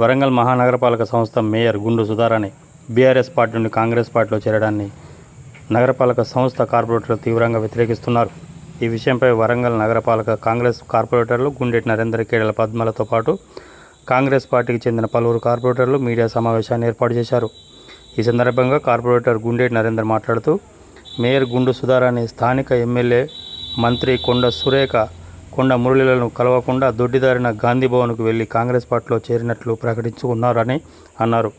వరంగల్ మహానగరపాలక సంస్థ మేయర్ గుండు Sudharani BRS party నుండి కాంగ్రెస్ పార్టీలో చేరడాన్ని నగరపాలక సంస్థ కార్పొరేటర్లు తీవ్రంగా వ్యతిరేకిస్తున్నారు. ఈ విషయంపై వరంగల్ నగరపాలక కాంగ్రెస్ కార్పొరేటర్లు గుండెటి నరేందర్ కేడల పద్మలతో పాటు కాంగ్రెస్ పార్టీకి చెందిన పలువురు కార్పొరేటర్లు మీడియా సమావేశాన్ని ఏర్పాటు చేశారు. ఈ సందర్భంగా కార్పొరేటర్ గుండెటి నరేందర్ మాట్లాడుతూ మేయర్ గుండు సుధారాణి స్థానిక ఎమ్మెల్యే మంత్రి కొండ సురేఖ కొండ మురళిలను కలవకుండా దొడ్డిదారిన గాంధీ భవన్కు వెళ్ళి కాంగ్రెస్ పార్టీలో చేరినట్లు ప్రకటించుకున్నారని అన్నారు.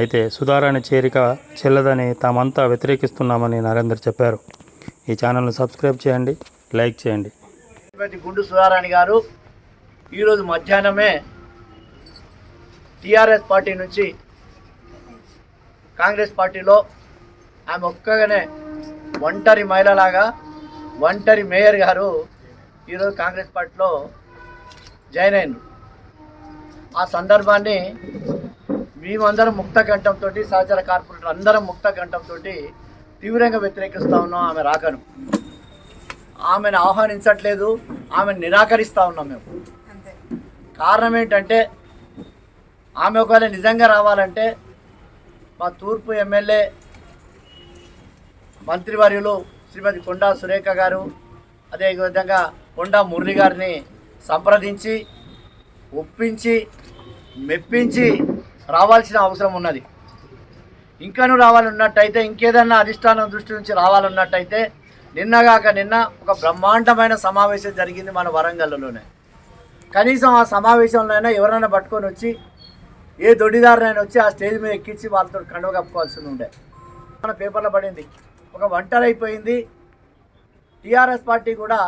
అయితే సుధారాణి చేరిక చెల్లదని తామంతా వ్యతిరేకిస్తున్నామని నరేందర్ చెప్పారు. ఈ ఛానల్ను సబ్స్క్రైబ్ చేయండి లైక్ చేయండి. గుండు సుధారాణి గారు ఈరోజు మధ్యాహ్నమే టీఆర్ఎస్ పార్టీ నుంచి కాంగ్రెస్ పార్టీలో ఆమె ఒక్కగానే ఒంటరి మహిళలాగా ఒంటరి మేయర్ గారు ఈరోజు కాంగ్రెస్ పార్టీలో జాయిన్ అయినారు ఆ సందర్భాన్ని మేమందరం ముక్త కంఠంతో సహచర కార్పొరేటర్ అందరం ముక్త కంఠంతో తీవ్రంగా వ్యతిరేకిస్తూ ఉన్నాం ఆమె రాకను. ఆమెను ఆహ్వానించట్లేదు ఆమెను నిరాకరిస్తూ ఉన్నాం మేము. కారణం ఏంటంటే ఆమె ఒకవేళ నిజంగా రావాలంటే మా తూర్పు ఎమ్మెల్యే మంత్రివర్యులు శ్రీమతి కొండా సురేఖ గారు అదేవిధంగా కొండా మురళి గారిని సంప్రదించి ఒప్పించి మెప్పించి రావాల్సిన అవసరం ఉన్నది. ఇంకాను రావాలన్నట్టయితే ఇంకేదన్నా అధిష్టానం దృష్టి నుంచి రావాలన్నట్టయితే నిన్నగాక నిన్న ఒక బ్రహ్మాండమైన సమావేశం జరిగింది మన వరంగల్లోనే. కనీసం ఆ సమావేశంలోనైనా ఎవరైనా పట్టుకొని వచ్చి ఏ దొడ్డిదారునైనా వచ్చి ఆ స్టేజ్ మీద ఎక్కించి వాళ్ళతో కండువ కప్పుకోవాల్సి ఉండే. మన పేపర్లో పడింది. ఒక వంటరైపోయింది. అయిపోయింది టీఆర్ఎస్ పార్టీ కూడా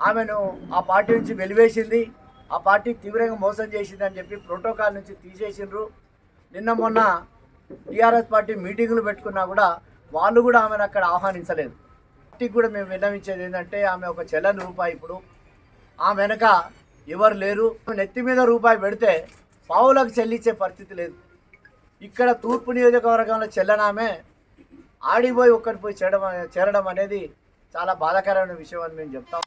ఆమెను ఆ పార్టీ నుంచి వెలివేసింది. ఆ పార్టీ తీవ్రంగా మోసం చేసింది అని చెప్పి ప్రోటోకాల్ నుంచి తీసేసిండ్రు. నిన్న మొన్న టీఆర్ఎస్ పార్టీ మీటింగులు పెట్టుకున్నా కూడా వాళ్ళు కూడా ఆమెను అక్కడ ఆహ్వానించలేదు. పార్టీకి కూడా మేము విన్నవించేది ఏంటంటే ఆమె ఒక చెల్లని రూపాయి ఇప్పుడు. ఆమె వెనక ఎవరు లేరు. నెత్తి మీద రూపాయి పెడితే పావులకు చెల్లించే పరిస్థితి లేదు. ఇక్కడ తూర్పు నియోజకవర్గంలో చెల్లనామే ఆడిపోయి ఒక్కరి పోయి చేరడం చేరడం అనేది చాలా బాధాకరమైన విషయం అని మేము చెప్తాం.